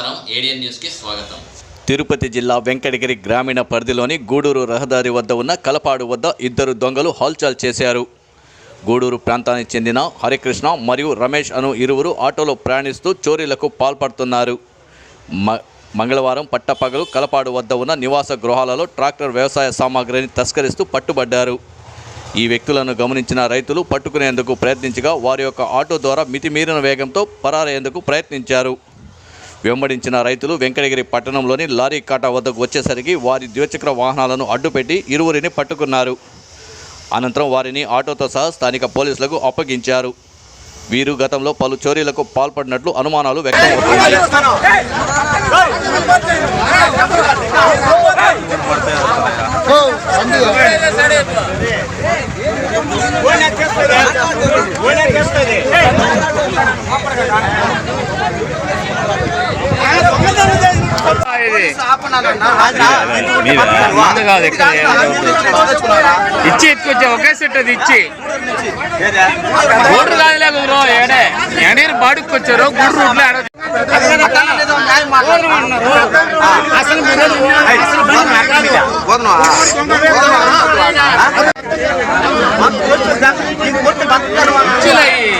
నమస్కారం. ఏడియన్ న్యూస్కి స్వాగతం. తిరుపతి జిల్లా వెంకటగిరి గ్రామీణ పరిధిలోని గూడూరు రహదారి వద్ద ఉన్న కలపాడు వద్ద ఇద్దరు దొంగలు హల్చల్ చేశారు. గూడూరు ప్రాంతానికి చెందిన హరికృష్ణ మరియు రమేష్ అను ఇరువురు ఆటోలో ప్రయాణిస్తూ చోరీలకు పాల్పడుతున్నారు. మ మంగళవారం పట్టపగలు కలపాడు వద్ద ఉన్న నివాస గృహాలలో ట్రాక్టర్ వ్యవసాయ సామాగ్రిని తస్కరిస్తూ పట్టుబడ్డారు. ఈ వ్యక్తులను గమనించిన రైతులు పట్టుకునేందుకు ప్రయత్నించగా వారి యొక్క ఆటో ద్వారా మితిమీరిన వేగంతో పరారేందుకు ప్రయత్నించారు. వెంబడించిన రైతులు వెంకటగిరి పట్టణంలోని లారీ కాటా వద్దకు వచ్చేసరికి వారి ద్విచక్ర వాహనాలను అడ్డుపెట్టి ఇరువురిని పట్టుకున్నారు అనంతరం వారిని ఆటోతో సహా స్థానిక పోలీసులకు అప్పగించారు వీరు గతంలో పలు చోరీలకు పాల్పడినట్లు అనుమానాలు వ్యక్తమవుతున్నాయి ముందు కాదు ఎక్కడ ఇచ్చి ఎత్తుకొచ్చా ఒకే సెట్ అది ఇచ్చి. గూడ్రు కాదులే కుదరు ఏడే? ఎడీరు బాడుకు వచ్చారు గూడ్రు రూట్లో ఆడ ఇచ్చిలయ్యి.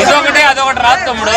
ఇదొకటి అదొకటి రాదు తమ్ముడు.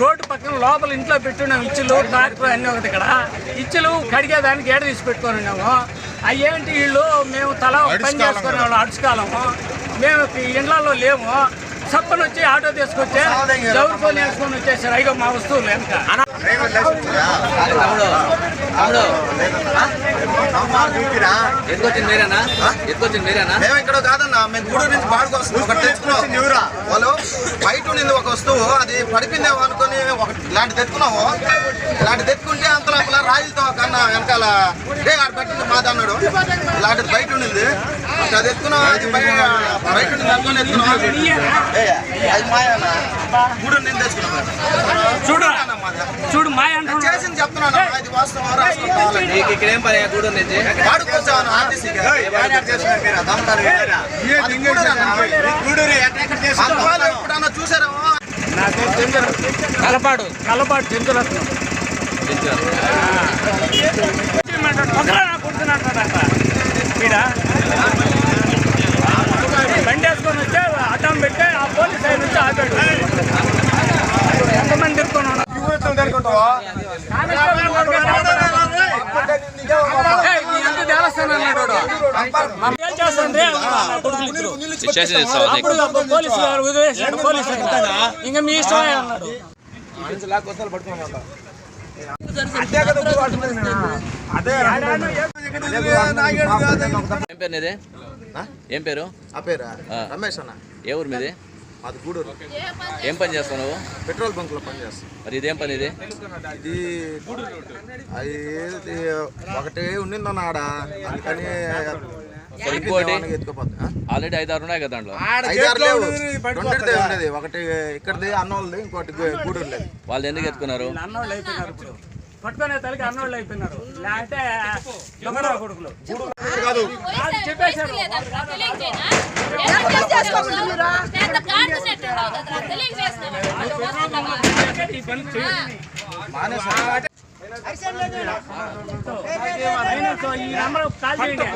రోడ్డు పక్కన లోపల ఇంట్లో పెట్టున్నాం ఇచ్చులు ట్రాక్టర్ అన్నీ ఒకటి ఇక్కడ. ఇచ్చులు కడిగేదానికి ఏడ తీసి పెట్టుకొని ఉన్నాము. అయ్యేంటి ఇల్లు మేము తల పని చేసుకునే వాళ్ళు అడుచుకాలము మేము ఇండ్లలో లేము. చప్పని వచ్చి ఆటో తీసుకొచ్చి జవురుకొని వేసుకొని వచ్చేసారు. అయ్యో మా వస్తువులు వెనక ఎత్తుకొచ్చింది మీరేనా? ఎత్తుకొచ్చింది మీరేనా? మేము ఇక్కడ కాదన్నా మేము గూడూరు నుంచి బాడుకు వస్తున్నాం ఒకటి తెచ్చుకున్నాం. వాళ్ళు బయట ఉండింది ఒక వస్తువు అది పడిపోయిందేమో అనుకుని ఒక ఇలాంటి తెచ్చుకున్నాము. ఇలాంటి తెచ్చుకుంటే అంత లోపల రాయిలతో కన్నా వెనకాల డే ఆడ పెట్టింది మాది అన్నాడు. ఇలాంటిది బయట ఉండింది. అది ఎత్తుకున్నాం అది బయట బయట ఉండింది అనుకుని ఎత్తుకున్నాం అది మాయనా గూడూరు నుంచి తెచ్చుకున్నాం చూడు. అన్న. మాది. చూడు అంటున్నాడు. చేసింది చెప్తున్నాను. వాస్తవం కావాలండి ఇక్కడ ఏం పని ఆర్టీసీకి ఎప్పుడన్నా కలపాడు. కలపాడు కొడుతున్నట్ట ఈడ ఇంకా మీ ఇష్టమే అన్నాడు. ఏం పేరు నీది ఏం పేరు? ఆ. పేరా. రమేష్ అన్న. ఏ ఊరు మీది? అది గూడూరు. ఏం పని చేస్తావు నువ్వు? పెట్రోల్ బంక్లో పనిచేస్తాం మరి ఇదేం పని ఇది? ఇది అది ఒకటి ఉండిందన్న ఆడ. అందుకని ఇంకోటి? ఆల్రెడీ ఐదు ఆరు ఉన్నాయి కదా దాంట్లో? ఐదారు లేవు ఉండేది ఒకటి ఇక్కడిది అన్నోళ్ళది ఇంకోటి గూడూరు లేదు వాళ్ళు ఎందుకు ఎత్తుకున్నారు? అన్నోళ్ళు అయిపోయినారు ఇప్పుడు. పట్టుకునే తలకి అన్నోళ్ళు అయిపోయినారు. లేకపోతే దొంగరా కొడుకులు. కాదు, చెప్పేశారు. ఈ నెంబర్ కాల్ చేయండి